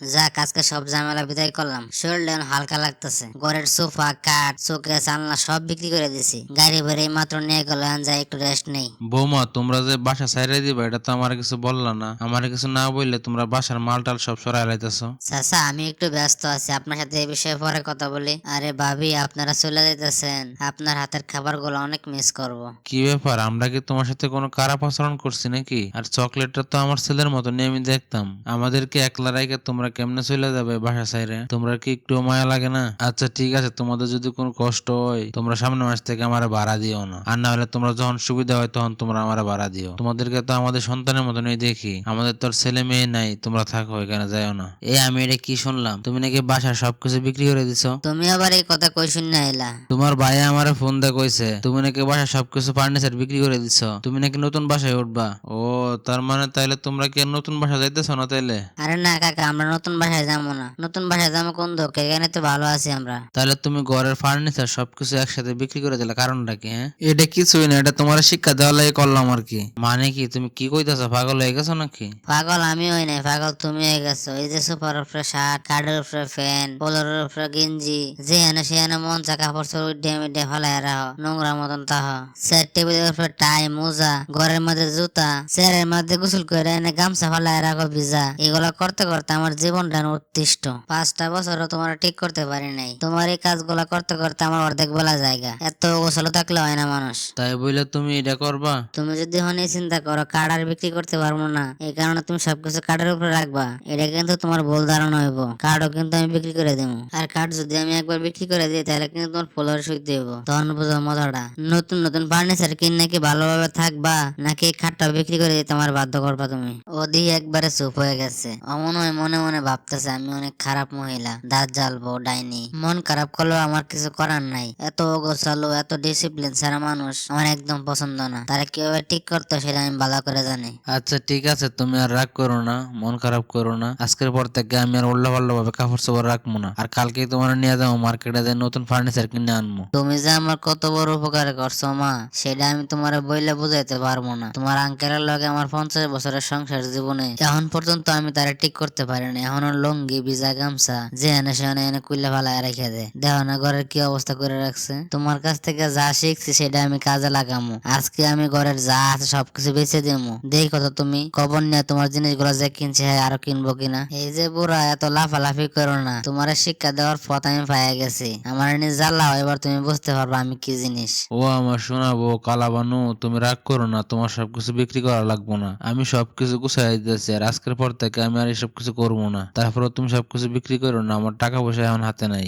যাক আজকে সব ঝামেলা বিদায় করলাম। শরীরটা এখন হালকা লাগতেছে। ঘরের সোফা কাঠ চোখে চালনা সব বিক্রি করে দিছি। গাড়ি ভরে মাত্র নিয়ে গেল যাই একটু রেস্ট নেই। বৌমা তোমরা যে বাসা সাইরাই দিবা এটা তো আমার কিছু বললা না। আমার কিছু না বললে তোমরা বাসার মাল টাল সব সরাই লাইতেছো। চাচা আমি একটু ব্যস্ত আছি। আপনার সাথে এই বিষয়ে পরে কথা বলি। আরে ভাবি আপনারা চলে যাইতেছেন। আপনার হাতের খাবার খাবারগুলো অনেক মিস করব। কি ব্যাপার? আমরা কি তোমার সাথে কোনো খারাপ আচরণ করছি নাকি? আর চকলেটটা তো আমার ছেলের মতো নিয়ে আমি দেখতাম। আমাদেরকে একলা রাইকে তোমরা কেমনে চলে যাবে বাসা সাইরে তোমরা কি একটু মায়া লাগে না? আচ্ছা ঠিক আছে তোমাদের যদি কোনো কষ্ট হয় তোমরা সামনে মাস থেকে আমার ভাড়া দিও না। আর না হলে তোমরা যখন সুবিধা হয় তখন তোমরা আমার ভাড়া দিও। তোমাদেরকে তো আমাদের সন্তানের মতনই দেখি। আমাদের তো ছেলে মেয়ে নাই তোমরা থাকো এখানে যাইও না। এই আমি এটা কি শুনলাম? তুমি নাকি বাসার সবকিছু বিক্রি করে দিছো? তুমি আবার এই কথা কই শুন না এলা তোমার ভাই আমারে ফোন দিয়ে কইছে তুমি নাকি বাসা সবকিছু ফার্নিচার বিক্রি করে দিছ? তুমি নাকি নতুন বাসায় উঠবা? ও তার মানে তাইলে তোমরা কি নতুন বাসা যাইতেছ না তাইলে? আরে না কাকা আমরা নতুন বাসায় যাব না। নতুন বাসায় যাব কোন দোক এখানে তো ভালো আছি আমরা। তাহলে তুমি ঘরের ফার্নিচার সবকিছু একসাথে বিক্রি করে দিলে কারণটা কি হ্যাঁ? এটা কিছুই না এটা তোমার শিক্ষা দেওয়ার লাগে করলাম আর কি। মানে কি তুমি কি কইতাছো পাগল হয়ে গেছো নাকি? পাগল আমি হই নাই পাগল তুমি হয়ে গেছো। এই যে সুপার উপরে শার্ট কার্ডের উপরে ফ্যান পোলোর উপরে গেঞ্জি যেখানে সেখানে মন চা কাপড় চোর উড্ডে মিড্ডে ফেলাই রাহ নোংরা মতন তাহ। সেট টেবিলের উপরে টাই মোজা ঘরের মধ্যে জুতা চেয়ারের মধ্যে গোসল করে এনে গামছা ফেলাই রাখো ভিজা। এগুলো করতে করতে আমার জীবনটা উৎতিষ্ট পাঁচটা বছরও তোমার ঠিক করতে পারি নাই। তোমার এই কাজগুলো করতে করতে আমার অর্ধেক বেলা জায়গা। এত গোসল থাকলে হয় না মানুষ। তাই বলে তুমি এটা করবা? তুমি যদি হনে চিন্তা করো কার্ড আর বিক্রি করতে পারব না। এই কারণে তুমি সবকিছু কার্ডের উপরে রাখবা। এটা কিন্তু তোমার ভুল ধারণা হইব। কার্ডও কিন্তু আমি বিক্রি করে দেবো। আর কার্ড যদি আমি একবার বিক্রি করে দিই তাহলে কিন্তু তোমার ফলোয়ার সুখ দেবো তখন বুঝো মজাটা। নতুন নতুন ফার্নিচার কিন নাকি ভালোভাবে থাকবা? নাকি খাটটা বিক্রি করে দিতে আমার বাধ্য করবা তুমি? ওদি একবারে চুপ হয়ে গেছে। অমন হয় মনে মনে ভাবতেছে আমি অনেক খারাপ মহিলা দাঁত জ্বালবো ডাইনি। মন খারাপ করলেও আমার কিছু করার নাই। এত গোছালো এত ডিসিপ্লিন ছাড়া মানুষ আমার একদম পছন্দ না। তারা কীভাবে ঠিক করতো সেটা আমি ভালো করে জানি। আচ্ছা ঠিক আছে তুমি আর রাগ করো না মন খারাপ করো না। আজকের পর থেকে আমি আর উল্লা পাল্লা ভাবে কাপড় চোপড় রাখব না। আর কালকে তোমার নিয়ে যাব মার্কেটে যে নতুন ফার্নিচার কিনে আনব। তুমি যে আমার কত বড় উপকার করছ মা সেটা আমি তোমার বইলে বুঝাইতে পারব না। তোমার আঙ্কেলের লগে আমার পঞ্চাশ বছরের সংসার জীবনে এখন পর্যন্ত আমি তারা ঠিক করতে পারিনি। এখনও লঙ্গি, ভিজা গামছা যে এনে সেখানে এনে কুইলে ফালায় রেখে দে। দেখো না ঘরের কি অবস্থা করে রাখছে। তোমার কাছ থেকে যা শিখছি সেটা আমি কাজে লাগামু। আজকে আমি ঘরের যা আছে সবকিছু বেঁচে দেবো দেখো তো তুমি কবর নিয়ে তোমার জিনিসগুলো যে কিনছে হ্যাঁ আরও কিনবো কিনা? এই যে বুড়া, এত লাফালাফি করো না। তোমার শিক্ষা দেওয়ার পথ আমি পাইয়া গেছি। আমার নিজ জ্বালা এবার তুমি বুঝতে পারবে আমি কি জিনিস। ও আমার শোনাবো কালাবানু, তুমি রাগ করো না, তোমার সবকিছু বিক্রি করা লাগবো না। আমি সবকিছু গুছাই দিতেছি আর আজকের পর থেকে আমি আর এসব কিছু করব না। তারপরে তুমি সবকিছু বিক্রি করো না আমার টাকা পয়সা এখন হাতে নাই।